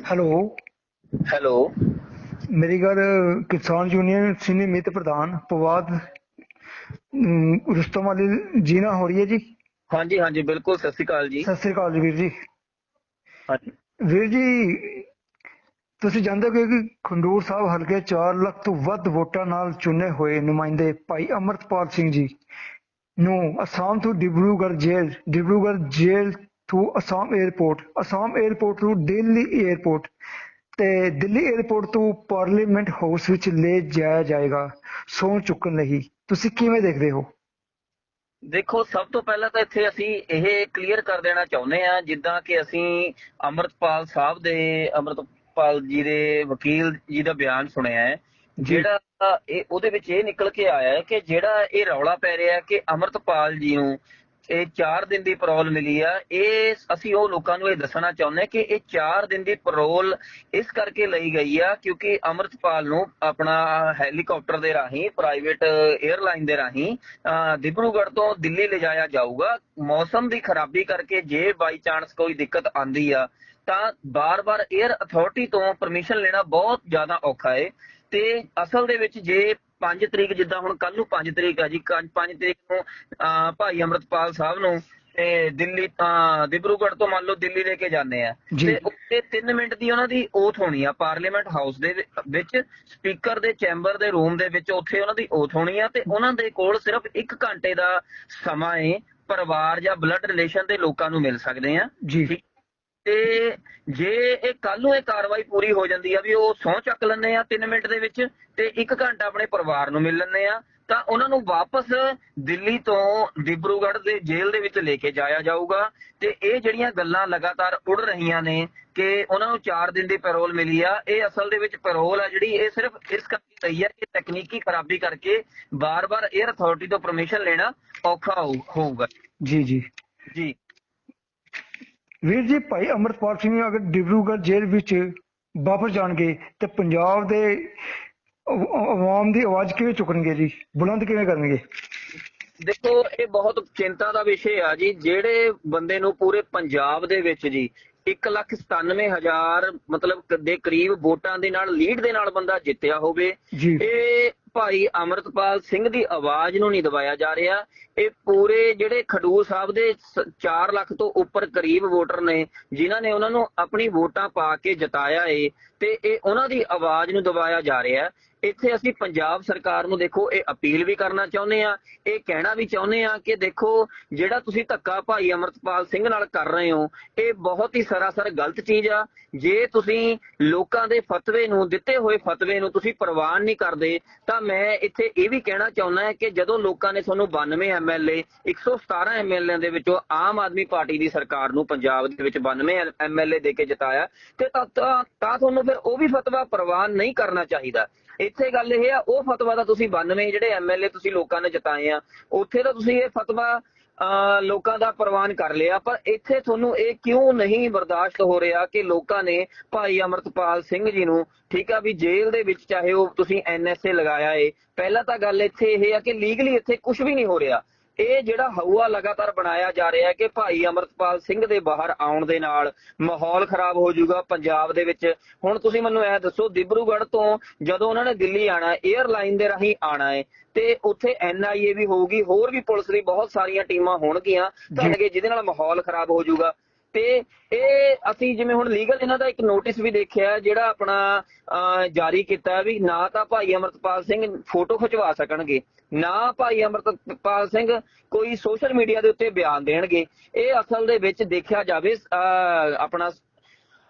Hello. Hello. ਮੇਰੀ ਗੱਲ ਕਿਸਾਨ ਯੂਨੀਅਨ ਸੀਨੀਅਰ ਮੀਤ ਪ੍ਰਧਾਨ ਪਵਾਦ ਰੁਸਤਮ ਵਾਲੀ ਜੀ ਨਾਲ ਹੋ ਰਹੀ ਹੈ ਜੀ? ਹਾਂਜੀ ਹਾਂਜੀ ਬਿਲਕੁਲ ਸਤਿ ਸ਼੍ਰੀ ਅਕਾਲ ਜੀ। ਸਤਿ ਸ੍ਰੀ ਅਕਾਲ ਜੀ ਵੀਰ ਜੀ। ਹਾਂਜੀ। ਵੀਰ ਜੀ ਤੁਸੀਂ ਜਾਣਦੇ ਹੋ ਕਿ ਖੰਡੂਰ ਸਾਹਿਬ ਹਲਕੇ 4 ਲੱਖ ਤੋਂ ਵੱਧ ਵੋਟਾਂ ਨਾਲ ਚੁਣੇ ਹੋਏ ਨੁਮਾਇੰਦੇ ਭਾਈ ਅਮਰਤਪਾਲ ਸਿੰਘ ਜੀ ਨੂੰ ਅਸਾਮ ਤੋਂ ਡਿਬਰੂਗੜ੍ਹ ਜੇਲ੍ਹ ਡਿਬਰੂਗੜ੍ਹ ਜੇਲ੍ਹ to Assam airport, Assam airport to Delhi airport. ਤੇ ਦਿੱਲੀ 에ਅਰਪੋਰਟ ਤੋਂ ਪਾਰਲੀਮੈਂਟ ਹਾਊਸ ਵਿੱਚ ਲੈ ਜਾਇਆ ਜਾਏਗਾ। ਸਹੁੰ ਚੁੱਕਣ ਲਈ। ਤੁਸੀਂ ਕਿਵੇਂ ਦੇਖਦੇ ਹੋ? ਦੇਖੋ ਸਭ ਤੋਂ ਪਹਿਲਾਂ ਤਾਂ ਇੱਥੇ ਅਸੀਂ ਇਹ ਕਲੀਅਰ ਕਰ ਦੇਣਾ ਚਾਹੁੰਦੇ ਆ ਜਿੱਦਾਂ ਕਿ ਅਸੀਂ ਅਮਰਤਪਾਲ ਸਾਹਿਬ ਦੇ ਅਮਰਤਪਾਲ ਜੀ ਦੇ ਵਕੀਲ ਜੀ ਦਾ ਬਿਆਨ ਸੁਣਿਆ ਹੈ। ਜਿਹੜਾ ਇਹ ਉਹਦੇ ਵਿੱਚ ਇਹ ਨਿਕਲ ਕੇ ਆਇਆ ਹੈ ਕਿ ਜਿਹੜਾ ਇਹ ਰੌਲਾ ਪੈ ਰਿਹਾ ਕਿ ਅਮਰਤਪਾਲ ਜੀ ਨੂੰ ਇਹ 4 ਦਿਨ ਦੀ ਪੈਰੋਲ ਮਿਲੀ ਆ। ਇਹ ਅਸੀਂ ਉਹ ਲੋਕਾਂ ਨੂੰ ਇਹ ਦੱਸਣਾ ਚਾਹੁੰਦੇ ਕਿ ਇਹ 4 ਦਿਨ ਦੀ ਪੈਰੋਲ ਇਸ ਕਰਕੇ ਲਈ ਗਈ ਆ ਕਿਉਂਕਿ ਅਮਰਤਪਾਲ ਨੂੰ ਆਪਣਾ ਹੈਲੀਕਾਪਟਰ ਦੇ ਰਾਹੀਂ ਪ੍ਰਾਈਵੇਟ 에ਅਰਲਾਈਨ ਦੇ ਰਾਹੀਂ ਅਹ, ਡਿਬਰੂਗੜ੍ਹ ਤੋਂ ਦਿੱਲੀ ਲਿਜਾਇਆ ਜਾਊਗਾ। ਮੌਸਮ ਦੀ ਖਰਾਬੀ ਕਰਕੇ ਜੇ ਬਾਈ ਚਾਂਸ ਕੋਈ ਦਿੱਕਤ ਆਂਦੀ ਆ ਤਾਂ ਬਾਰ-ਬਾਰ 에ਅਰ ਅਥਾਰਟੀ ਤੋਂ ਪਰਮਿਸ਼ਨ ਲੈਣਾ ਬਹੁਤ ਜ਼ਿਆਦਾ ਔਖਾ ਏ। ਤੇ ਅਸਲ ਦੇ ਵਿੱਚ ਜੇ 5 ਤਰੀਕ ਜਿੱਦਾਂ ਹੁਣ ਕੱਲ ਨੂੰ 5 ਤਰੀਕ ਆ ਜੀ 5 ਤਰੀਕ ਨੂੰ ਭਾਈ ਅਮਰਤਪਾਲ ਸਾਹਿਬ ਨੂੰ ਤੇ ਦਿੱਲੀ ਤਾਂ ਡਿਬਰੂਗੜ੍ਹ ਤੋਂ ਮੰਨ ਲਓ ਦਿੱਲੀ ਲੈ ਕੇ ਜਾਂਦੇ ਆ। ਤੇ ਉੱਤੇ 3 ਮਿੰਟ ਦੀ ਉਹਨਾਂ ਦੀ ਓਥ ਹੋਣੀ ਆ ਪਾਰਲੀਮੈਂਟ ਹਾਊਸ ਦੇ ਵਿੱਚ ਸਪੀਕਰ ਦੇ ਚੈਂਬਰ ਦੇ ਰੂਮ ਦੇ ਵਿੱਚ ਉੱਥੇ ਉਹਨਾਂ ਦੀ ਓਥ ਹੋਣੀ ਆ ਤੇ ਉਹਨਾਂ ਦੇ ਕੋਲ ਸਿਰਫ 1 ਘੰਟੇ ਦਾ ਸਮਾਂ ਹੈ ਪਰਿਵਾਰ ਜਾਂ ਬਲੱਡ ਰਿਲੇਸ਼ਨ ਦੇ ਲੋਕਾਂ ਨੂੰ ਮਿਲ ਸਕਦੇ ਆ ਜੀ ਠੀਕ। ਤੇ ਜੇ ਇਹ ਕੱਲ ਨੂੰ ਇਹ ਕਾਰਵਾਈ ਪੂਰੀ ਹੋ ਜਾਂਦੀ ਆ ਵੀ ਉਹ ਸਹੁੰ ਚੱਕ ਲੈਂਦੇ ਆ 3 ਮਿੰਟ ਦੇ ਵਿੱਚ ਤੇ 1 ਘੰਟਾ ਆਪਣੇ ਪਰਿਵਾਰ ਨੂੰ ਮਿਲ ਲੈਂਦੇ ਆ ਤਾਂ ਉਹਨਾਂ ਨੂੰ ਵਾਪਸ ਦਿੱਲੀ ਤੋਂ ਡਿਬਰੂਗੜ੍ਹ ਦੇ ਜੇਲ੍ਹ ਦੇ ਵਿੱਚ ਲੈ ਕੇ ਜਾਇਆ ਜਾਊਗਾ। ਤੇ ਇਹ ਜਿਹੜੀਆਂ ਗੱਲਾਂ ਲਗਾਤਾਰ ਉੱਡ ਰਹੀਆਂ ਨੇ ਕਿ ਉਹਨਾਂ ਨੂੰ 4 ਦਿਨ ਦੀ ਪੈਰੋਲ ਮਿਲੀ ਆ ਇਹ ਅਸਲ ਦੇ ਵਿੱਚ ਪੈਰੋਲ ਆ ਜਿਹੜੀ ਇਹ ਸਿਰਫ ਇਸ ਕਰਕੇ ਲਈ ਆ ਕਿ ਤਕਨੀਕੀ ਖਰਾਬੀ ਕਰਕੇ ਬਾਰ-ਬਾਰ 에ਅਰ ਅਥਾਰਟੀ ਤੋਂ ਪਰਮਿਸ਼ਨ ਲੈਣਾ ਔਖਾ ਹੋਊ- ਹੋਊਗਾ। ਜੀ ਜੀ। ਜੀ। ਵੀਰ ਜੀ ਭਾਈ ਅਮਰਪਾਲ ਸਿੰਘ ਅਗਰ ਡਿਬਰੂਗੜ੍ਹ ਜੇਲ੍ਹ ਵਿੱਚ ਵਾਪਸ ਜਾਣਗੇ ਤੇ ਪੰਜਾਬ ਦੇ ਆਵਾਮ ਦੀ ਆਵਾਜ਼ ਕਿਵੇਂ ਚੁੱਕਣਗੇ ਜੀ? ਬੁਲੰਦ ਕਿਵੇਂ ਕਰਨਗੇ? ਦੇਖੋ ਇਹ ਬਹੁਤ ਚਿੰਤਾ ਦਾ ਵਿਸ਼ੇ ਆ ਜੀ। ਜਿਹੜੇ ਬੰਦੇ ਨੂੰ ਪੂਰੇ ਪੰਜਾਬ ਦੇ ਵਿੱਚ ਜੀ 197000 ਮਤਲਬ ਦੇ ਕਰੀਬ ਵੋਟਾਂ ਦੇ ਨਾਲ ਲੀਡ ਦੇ ਨਾਲ ਬੰਦਾ ਜਿੱਤਿਆ ਹੋਵੇ ਇਹ ਭਾਈ ਅਮਰਤਪਾਲ ਸਿੰਘ ਦੀ ਆਵਾਜ਼ ਨੂੰ ਨਹੀਂ ਦਬਾਇਆ ਜਾ ਰਿਹਾ। ਇਹ ਪੂਰੇ ਜਿਹੜੇ ਖਡੂਰ ਸਾਹਿਬ ਦੇ 4 ਲੱਖ ਤੋਂ ਉੱਪਰ ਕਰੀਬ ਵੋਟਰ ਨੇ, ਜਿਨ੍ਹਾਂ ਨੇ ਉਹਨਾਂ ਨੂੰ ਆਪਣੀ ਵੋਟਾਂ ਪਾ ਕੇ ਜਿਤਾਇਆ ਏ ਤੇ ਇਹ ਉਹਨਾਂ ਦੀ ਆਵਾਜ਼ ਨੂੰ ਦਬਾਇਆ ਜਾ ਰਿਹਾ। ਇੱਥੇ ਅਸੀਂ ਪੰਜਾਬ ਸਰਕਾਰ ਨੂੰ ਦੇਖੋ, ਇਹ ਅਪੀਲ ਵੀ ਕਰਨਾ ਚਾਹੁੰਦੇ ਆ ਇਹ ਕਹਿਣਾ ਵੀ ਚਾਹੁੰਦੇ ਆ ਕਿ ਦੇਖੋ, ਜਿਹੜਾ ਤੁਸੀਂ ਧੱਕਾ ਭਾਈ ਅਮਰਤਪਾਲ ਸਿੰਘ ਨਾਲ ਕਰ ਰਹੇ ਹੋ, ਇਹ ਬਹੁਤ ਹੀ ਸਰਾਸਰ ਗਲਤ ਚੀਜ਼ ਆ। ਜੇ ਤੁਸੀਂ ਲੋਕਾਂ ਦੇ ਫਤਵੇ ਨੂੰ, ਦਿੱਤੇ ਹੋਏ ਫਤਵੇ ਨੂੰ ਤੁਸੀਂ ਪ੍ਰਵਾਨ ਨਹੀਂ ਕਰਦੇ, ਤਾਂ ਮੈਂ ਇੱਥੇ ਇਹ ਵੀ ਕਹਿਣਾ ਚਾਹੁੰਦਾ ਹਾਂ ਕਿ ਜਦੋਂ ਲੋਕਾਂ ਨੇ ਤੁਹਾਨੂੰ 92 ਐਮਐਲਏ 117 ਐਮਐਲਏ ਦੇ ਵਿੱਚੋਂ ਆਮ ਆਦਮੀ ਪਾਰਟੀ ਦੀ ਸਰਕਾਰ ਨੂੰ ਪੰਜਾਬ ਦੇ ਵਿੱਚ 92 ਐਮਐਲਏ ਦੇ ਕੇ ਜਿਤਾਇਆ, ਤੇ ਤਾਂ ਤਾਂ ਤੁਹਾਨੂੰ ਫਿਰ ਉਹ ਵੀ ਫਤਵਾ ਪ੍ਰਵਾਨ ਨਹੀਂ ਕਰਨਾ ਚਾਹੀਦਾ। ਇੱਥੇ ਗੱਲ ਇਹ ਆ, ਉਹ ਫਤਵਾ ਤਾਂ ਤੁਸੀਂ 92 ਜਿਹੜੇ ਐਮਐਲਏ ਤੁਸੀਂ ਲੋਕਾਂ ਨੇ ਜਿਤਾਏ ਆ, ਉੱਥੇ ਤਾਂ ਤੁਸੀਂ ਇਹ ਫਤਵਾ ਲੋਕਾਂ ਦਾ ਪ੍ਰਵਾਨ ਕਰ ਲਿਆ। ਪਰ ਇੱਥੇ ਤੁਹਾਨੂੰ ਇਹ ਕਿਉਂ ਨਹੀਂ ਬਰਦਾਸ਼ਤ ਹੋ ਰਿਹਾ ਕਿ ਲੋਕਾਂ ਨੇ ਭਾਈ ਅਮਰਤਪਾਲ ਸਿੰਘ ਜੀ ਨੂੰ, ਠੀਕ ਆ ਵੀ ਜੇਲ੍ਹ ਦੇ ਵਿੱਚ ਚਾਹੇ ਉਹ ਤੁਸੀਂ ਐਨਐਸਏ ਲਗਾਇਆ ਏ, ਪਹਿਲਾਂ ਤਾਂ ਗੱਲ ਇੱਥੇ ਇਹ ਆ ਕਿ ਲੀਗਲੀ ਇੱਥੇ ਕੁਝ ਵੀ ਨਹੀਂ ਹੋ ਰਿਹਾ। ਇਹ ਜਿਹੜਾ ਹਊਆ ਲਗਾਤਾਰ ਬਣਾਇਆ ਜਾ ਰਿਹਾ ਹੈ ਕਿ ਭਾਈ ਅਮਰਤਪਾਲ ਸਿੰਘ ਦੇ ਬਾਹਰ ਆਉਣ ਦੇ ਨਾਲ ਮਾਹੌਲ ਖਰਾਬ ਹੋ ਜਾਊਗਾ ਪੰਜਾਬ ਦੇ ਵਿੱਚ। ਹੁਣ ਤੁਸੀਂ ਮੈਨੂੰ ਇਹ ਦੱਸੋ ਦਿਬਰੂਗੜ੍ਹ ਤੋਂ ਜਦੋਂ ਉਹਨਾਂ ਨੇ ਦਿੱਲੀ ਆਣਾ 에ਅਰਲਾਈਨ ਦੇ ਰਾਹੀਂ ਆਣਾ ਹੈ ਤੇ ਉੱਥੇ ਐਨਆਈਏ ਵੀ ਹੋਊਗੀ ਹੋਰ ਵੀ ਪੁਲਿਸ ਦੀ ਬਹੁਤ ਸਾਰੀਆਂ ਟੀਮਾਂ ਹੋਣਗੀਆਂ ਕਰਨਗੇ ਜਿਹਦੇ ਨਾਲ ਮਾਹੌਲ ਖਰਾਬ ਹੋ ਜਾਊਗਾ। ਤੇ ਇਹ ਅਸੀਂ ਜਿਵੇਂ ਹੁਣ ਲੀਗਲ ਇਹਨਾਂ ਦਾ ਇੱਕ ਨੋਟਿਸ ਵੀ ਦੇਖਿਆ ਜਿਹੜਾ ਆਪਣਾ ਅਹ, ਜਾਰੀ ਕੀਤਾ ਵੀ ਨਾ ਤਾਂ ਭਾਈ ਅਮਰਤਪਾਲ ਸਿੰਘ ਫੋਟੋ ਖਿਚਵਾ ਸਕਣਗੇ ਨਾ ਭਾਈ ਅਮਰਤਪਾਲ ਸਿੰਘ ਕੋਈ ਸੋਸ਼ਲ ਮੀਡੀਆ ਦੇ ਉੱਤੇ ਬਿਆਨ ਦੇਣਗੇ। ਇਹ ਅਸਲ ਦੇ ਵਿੱਚ ਦੇਖਿਆ ਜਾਵੇ ਅਹ, ਆਪਣਾ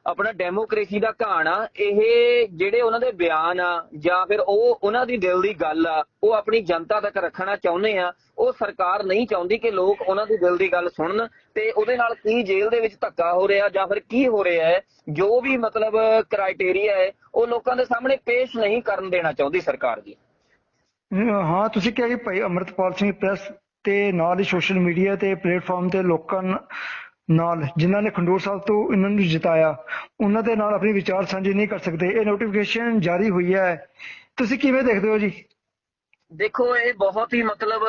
ਆਪਣਾ ਡੈਮੋਕ੍ਰੇਸੀ ਦਾ ਘਾਣ ਆ, ਇਹ ਜਿਹੜੇ ਉਹਨਾਂ ਦੇ ਬਿਆਨ ਆ, ਜਾਂ ਫਿਰ ਉਹ ਉਹਨਾਂ ਦੀ ਦਿਲ ਦੀ ਗੱਲ ਆ, ਉਹ ਆਪਣੀ ਜਨਤਾ ਤੱਕ ਰੱਖਣਾ ਚਾਹੁੰਦੇ ਆ, ਉਹ ਸਰਕਾਰ ਨਹੀਂ ਚਾਹੁੰਦੀ ਕਿ ਲੋਕ ਉਹਨਾਂ ਦੀ ਦਿਲ ਦੀ ਗੱਲ ਸੁਣਨ, ਤੇ ਉਹਦੇ ਨਾਲ ਕੀ ਜੇਲ੍ਹ ਦੇ ਵਿੱਚ ਧੱਕਾ ਹੋ ਰਿਹਾ, ਜਾਂ ਫਿਰ ਕੀ ਹੋ ਰਿਹਾ ਹੈ, ਜੋ ਵੀ ਮਤਲਬ ਕ੍ਰਾਈਟੇਰੀਆ ਹੈ, ਉਹ ਲੋਕਾਂ ਦੇ ਸਾਹਮਣੇ ਪੇਸ਼ ਨਹੀਂ ਕਰਨ ਦੇਣਾ ਚਾਹੁੰਦੀ ਸਰਕਾਰ ਜੀ। ਹਾਂ, ਤੁਸੀਂ ਕਿਹਾ ਕਿ ਭਾਈ ਅਮਰਤਪਾਲ ਸਿੰਘ ਪ੍ਰੈਸ ਤੇ ਨਾਲ ਹੀ ਸੋਸ਼ਲ ਮੀਡੀਆ ਤੇ ਪਲੇਟਫਾਰਮ ਤੇ ਲੋਕਾਂ ਨਾਲ ਜਿਨ੍ਹਾਂ ਨੇ ਖੰਡੂਰ ਸਾਹਿਬ ਤੋਂ ਇਹਨਾਂ ਨੂੰ ਜਿਤਾਇਆ। ਉਹਨਾਂ ਦੇ ਨਾਲ ਆਪਣੀ ਵਿਚਾਰ ਸਾਂਝੇ ਨਹੀਂ ਕਰ ਸਕਦੇ। ਇਹ ਨੋਟੀਫਿਕੇਸ਼ਨ ਜਾਰੀ ਹੋਈ ਹੈ। ਤੁਸੀਂ ਕਿਵੇਂ ਦੇਖਦੇ ਹੋ ਜੀ? ਦੇਖੋ ਇਹ ਬਹੁਤ ਹੀ ਮਤਲਬ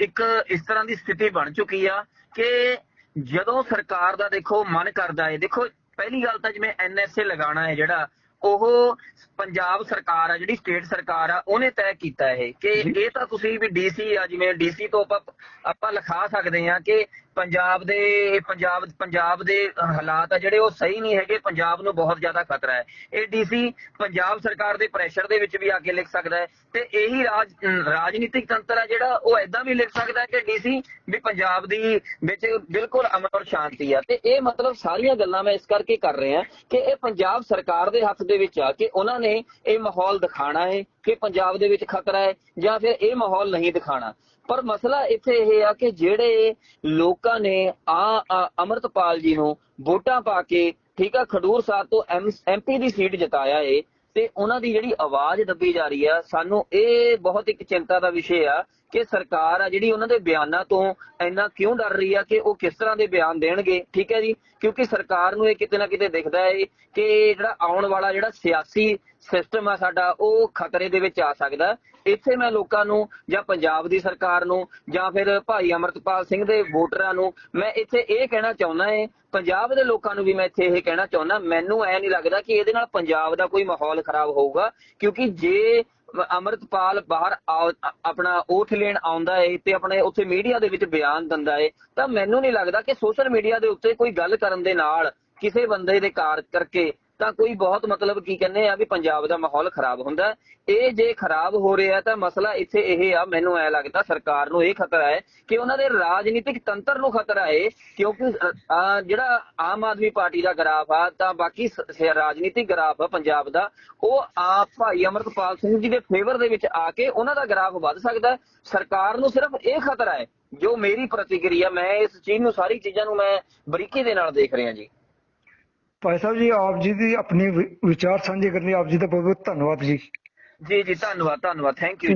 ਇੱਕ ਇਸ ਤਰ੍ਹਾਂ ਦੀ ਸਥਿਤੀ ਬਣ ਚੁੱਕੀ ਆ ਕਿ ਜਦੋਂ ਸਰਕਾਰ ਦਾ ਦੇਖੋ ਮਨ ਕਰਦਾ ਹੈ ਦੇਖੋ ਪਹਿਲੀ ਗੱਲ ਤਾਂ ਜਿਵੇਂ ਐਨਐਸਏ ਲਗਾਉਣਾ ਹੈ ਜਿਹੜਾ ਉਹ ਪੰਜਾਬ ਸਰਕਾਰ ਆ ਜਿਹੜੀ ਸਟੇਟ ਸਰਕਾਰ ਆ ਉਹਨੇ ਤੈਅ ਕੀਤਾ ਇਹ ਕਿ। ਇਹ ਤਾਂ ਤੁਸੀਂ ਵੀ ਡੀਸੀ ਆ ਜਿਵੇਂ ਡੀਸੀ ਤੋਂ ਆਪਾਂ ਆਪਾਂ ਲਿਖਾ ਸਕਦੇ ਆ ਕਿ ਪੰਜਾਬ ਦੇ, ਪੰਜਾਬ ਪੰਜਾਬ ਦੇ ਹਾਲਾਤ ਆ ਜਿਹੜੇ ਉਹ ਸਹੀ ਨਹੀਂ ਹੈਗੇ, ਪੰਜਾਬ ਨੂੰ ਬਹੁਤ ਜ਼ਿਆਦਾ ਖਤਰਾ ਹੈ। ਇਹ ਡੀਸੀ ਪੰਜਾਬ ਸਰਕਾਰ ਦੇ ਪ੍ਰੈਸ਼ਰ ਦੇ ਵਿੱਚ ਵੀ ਆ ਕੇ ਲਿਖ ਸਕਦਾ ਹੈ। ਤੇ ਇਹੀ ਰਾਜ ਰਾਜਨੀਤਿਕ ਤੰਤਰ ਆ ਜਿਹੜਾ ਉਹ ਐਦਾਂ ਵੀ ਲਿਖ ਸਕਦਾ ਹੈ ਕਿ ਡੀਸੀ ਵੀ ਪੰਜਾਬ ਦੀ ਵਿੱਚ ਬਿਲਕੁਲ ਅਮਨ ਔਰ ਸ਼ਾਂਤੀ ਆ। ਤੇ ਇਹ ਮਤਲਬ ਸਾਰੀਆਂ ਗੱਲਾਂ ਮੈਂ ਇਸ ਕਰਕੇ ਕਰ ਰਿਹਾ ਕਿ ਇਹ ਪੰਜਾਬ ਸਰਕਾਰ ਦੇ ਹੱਥ ਦੇ ਵਿੱਚ ਆ ਕਿ ਉਹਨਾਂ ਨੇ ਇਹ ਮਾਹੌਲ ਦਿਖਾਣਾ ਹੈ ਕਿ ਪੰਜਾਬ ਦੇ ਵਿੱਚ ਖਤਰਾ ਹੈ ਜਾਂ ਫਿਰ ਇਹ ਮਾਹੌਲ ਨਹੀਂ ਦਿਖਾਣਾ। ਪਰ ਮਸਲਾ ਇੱਥੇ ਇਹ ਆ ਕਿ ਜਿਹੜੇ ਲੋਕਾਂ ਨੇ ਆ ਆ ਅਮਰਤਪਾਲ ਜੀ ਨੂੰ ਵੋਟਾਂ ਪਾ ਕੇ, ਠੀਕ ਆ, ਖਡੂਰ ਸਾਹਿਬ ਤੋਂ ਐਮਪੀ ਦੀ ਸੀਟ ਜਿਤਾਇਆ ਏ ਤੇ ਉਹਨਾਂ ਦੀ ਜਿਹੜੀ ਆਵਾਜ਼ ਦੱਬੀ ਜਾ ਰਹੀ ਆ, ਸਾਨੂੰ ਇਹ ਬਹੁਤ ਇੱਕ ਚਿੰਤਾ ਦਾ ਵਿਸ਼ੇ ਆ ਕਿ ਸਰਕਾਰ ਆ ਜਿਹੜੀ ਉਹਨਾਂ ਦੇ ਬਿਆਨਾਂ ਤੋਂ ਇੰਨਾ ਕਿਉਂ ਡਰ ਰਹੀ ਆ ਕਿ ਉਹ ਕਿਸ ਤਰ੍ਹਾਂ ਦੇ ਬਿਆਨ ਦੇਣਗੇ, ਠੀਕ ਹੈ ਜੀ? ਕਿਉਂਕਿ ਸਰਕਾਰ ਨੂੰ ਇਹ ਕਿਤੇ ਨਾ ਕਿਤੇ ਦਿਖਦਾ ਹੈ ਕਿ ਜਿਹੜਾ ਆਉਣ ਵਾਲਾ ਜਿਹੜਾ ਸਿਆਸੀ ਸਿਸਟਮ ਆ ਸਾਡਾ, ਉਹ ਖਤਰੇ ਦੇ ਵਿੱਚ ਆ ਸਕਦਾ। ਇੱਥੇ ਮੈਂ ਲੋਕਾਂ ਨੂੰ ਜਾਂ ਪੰਜਾਬ ਦੀ ਸਰਕਾਰ ਨੂੰ ਜਾਂ ਫਿਰ ਭਾਈ ਅਮਰਤਪਾਲ ਸਿੰਘ ਦੇ ਵੋਟਰਾਂ ਨੂੰ ਮੈਂ ਇੱਥੇ ਇਹ ਕਹਿਣਾ ਚਾਹੁੰਦਾ ਏ, ਪੰਜਾਬ ਦੇ ਲੋਕਾਂ ਨੂੰ ਵੀ ਮੈਂ ਇੱਥੇ ਇਹ ਕਹਿਣਾ ਚਾਹੁੰਦਾ, ਮੈਨੂੰ ਐ ਨਹੀਂ ਲੱਗਦਾ ਕਿ ਇਹਦੇ ਨਾਲ ਪੰਜਾਬ ਦਾ ਕੋਈ ਮਾਹੌਲ ਖਰਾਬ ਹੋਊਗਾ, ਕਿਉਂਕਿ ਜੇ ਅਮਰਤਪਾਲ ਬਾਹਰ ਆਉ- ਆਪਣਾ ਓਠ ਲੈਣ ਆਉਂਦਾ ਏ ਤੇ ਆਪਣੇ ਉੱਥੇ ਮੀਡੀਆ ਦੇ ਵਿੱਚ ਬਿਆਨ ਦਿੰਦਾ ਏ, ਤਾਂ ਮੈਨੂੰ ਨਹੀਂ ਲੱਗਦਾ ਕਿ ਸੋਸ਼ਲ ਮੀਡੀਆ ਦੇ ਉੱਤੇ ਕੋਈ ਗੱਲ ਕਰਨ ਦੇ ਨਾਲ ਕਿਸੇ ਬੰਦੇ ਦੇ ਕਾਰ ਕਰਕੇ ਤਾਂ ਕੋਈ ਬਹੁਤ ਮਤਲਬ ਕੀ ਕਹਿੰਦੇ ਆ ਵੀ ਪੰਜਾਬ ਦਾ ਮਾਹੌਲ ਖਰਾਬ ਹੁੰਦਾ। ਇਹ ਜੇ ਖਰਾਬ ਹੋ ਰਿਹਾ ਤਾਂ ਮਸਲਾ ਇੱਥੇ ਇਹ ਆ, ਮੈਨੂੰ ਐ ਲੱਗਦਾ ਸਰਕਾਰ ਨੂੰ ਇਹ ਖਤਰਾ ਹੈ ਕਿ ਉਹਨਾਂ ਦੇ ਰਾਜਨੀਤਿਕ ਤੰਤਰ ਨੂੰ ਖਤਰਾ ਹੈ, ਕਿਉਂਕਿ ਜਿਹੜਾ ਆਮ ਆਦਮੀ ਪਾਰਟੀ ਦਾ ਗ੍ਰਾਫ ਆ, ਤਾਂ ਬਾਕੀ ਰਾਜਨੀਤਿਕ ਗ੍ਰਾਫ ਆ ਪੰਜਾਬ ਦਾ, ਉਹ ਆਪ ਭਾਈ ਅਮਰਤਪਾਲ ਸਿੰਘ ਜੀ ਦੇ ਫੇਵਰ ਦੇ ਵਿੱਚ ਆ ਕੇ ਉਹਨਾਂ ਦਾ ਗ੍ਰਾਫ ਵੱਧ ਸਕਦਾ ਸਰਕਾਰ ਨੂੰ ਸਿਰਫ ਇਹ ਖਤਰਾ ਹੈ, ਜੋ ਮੇਰੀ ਪ੍ਰਤੀਕਿਰਿਆ, ਮੈਂ ਇਸ ਚੀਜ਼ ਨੂੰ ਸਾਰੀ ਚੀਜ਼ਾਂ ਨੂੰ ਮੈਂ ਬਰੀਕੀ ਦੇ ਨਾਲ ਦੇਖ ਰਿਹਾ ਜੀ। ਭਾਈ ਸਾਹਿਬ ਜੀ, ਆਪ ਜੀ ਦੀ ਆਪਣੀ ਵਿ- ਵਿਚਾਰ ਸਾਂਝੇ ਕਰਨ ਲਈ ਆਪ ਜੀ ਦਾ ਬਹੁਤ ਬਹੁਤ ਧੰਨਵਾਦ ਜੀ। ਜੀ ਜੀ, ਧੰਨਵਾਦ ਧੰਨਵਾਦ। Thank you